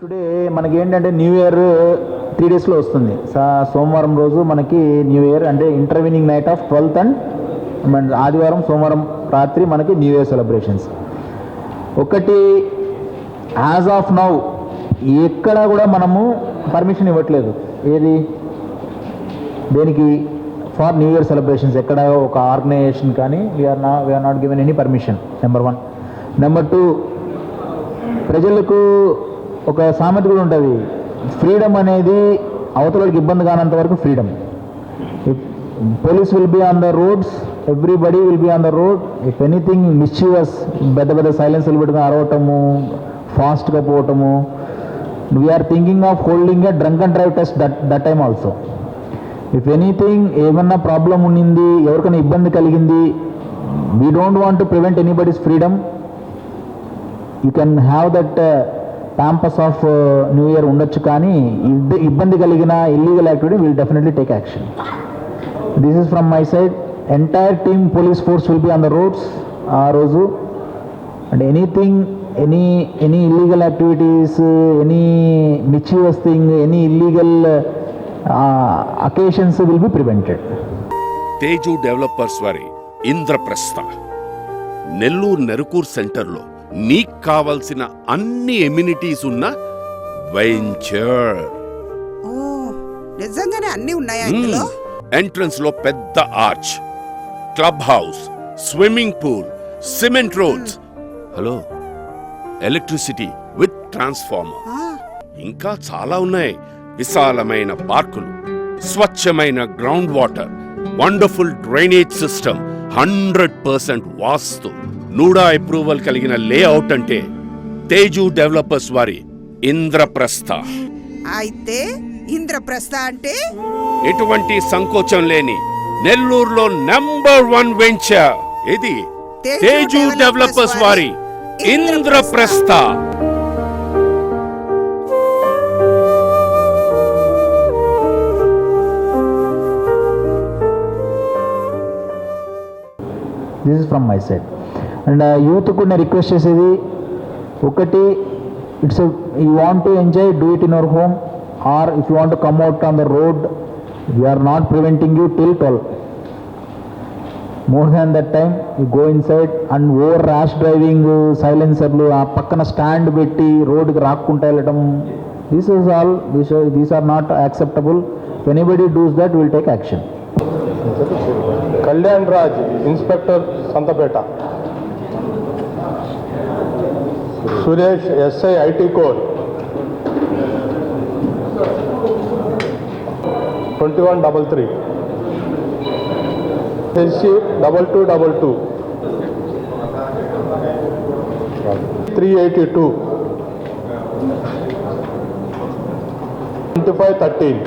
Today మనకి ఏంటంటే new year three డేస్లో వస్తుంది. సోమవారం రోజు మనకి న్యూ ఇయర్ అంటే intervening night of twelfth and ఆదివారం సోమవారం రాత్రి మనకి న్యూ ఇయర్ సెలబ్రేషన్స్ ఒకటి యాజ్ ఆఫ్ నౌ ఎక్కడ కూడా మనము పర్మిషన్ ఇవ్వట్లేదు. ఏది? దేనికి? ఫార్ న్యూ ఇయర్ సెలబ్రేషన్స్ ఎక్కడ ఒక ఆర్గనైజేషన్ కానీ వీఆర్ నా we are not given any permission number one number two ప్రజలకు ఒక సామెత కూడా ఉంటుంది. ఫ్రీడమ్ అనేది అవతలకి ఇబ్బంది కానంత వరకు freedom police will be on the roads everybody will be on the road if anything mischievous పెద్ద పెద్ద సైలెన్స్లు పెట్టుకుని అరవటము ఫాస్ట్గా పోవటము. We are thinking of holding a drunk and drive test that that time also if anything ఏమన్నా problem ఉండింది ఎవరికైనా ఇబ్బంది కలిగింది we don't want to prevent anybody's freedom you can have that pompous of new year ఉండొచ్చు కానీ ఇబ్బంది కలిగిన illegal activity will definitely take action this is from my side entire team police force will be on the roads ఆ రోజు. And anything any any illegal activities any mischievous thing any illegal occasions will be prevented Teju developers వారి ఇంద్రప్రస్థ. నెల్లూరు నెరుకూర్ సెంటర్లో నీకు కావలసిన అన్ని amenities ఉన్న venture నిజంగానే అన్ని ఉన్నాయా ఇందులో? ఎంట్రన్స్లో పెద్ద arch club house swimming pool cement roads hello electricity with transformer ఇంకా చాలా ఉన్నాయి. విశాలమైన పార్కులు స్వచ్ఛమైన ground water wonderful drainage system hundred percent vastu. NUDA approval కలిగిన లేఅవుట్ అంటే తేజు డెవలపర్స్ వారి ఇంద్రప్రస్థ. అయితే ఇంద్రప్రస్థ అంటే? ఎటువంటి సంకోచం లేని నెల్లూరులో నంబర్ వన్ వెంచర్ ఇది తేజు డెవలపర్స్ వారి వారి Indraprastha. This is from my side and youth కూడా రిక్వెస్ట్ చేసేది ఒకటి it's you want to enjoy do it in our home or if you want come out on the road we are not preventing you till twelve more than that time you go inside and over rash driving సైలెన్సర్లు ఆ పక్కన stand పెట్టి రోడ్డుకి రాక్కుంటా వెళ్ళటం. This is all this these are not acceptable anybody does that will take action Kalyan Raj inspector Santhapeta Suresh SI IT code twenty one double three HC double two double two three eighty two twenty five thirteen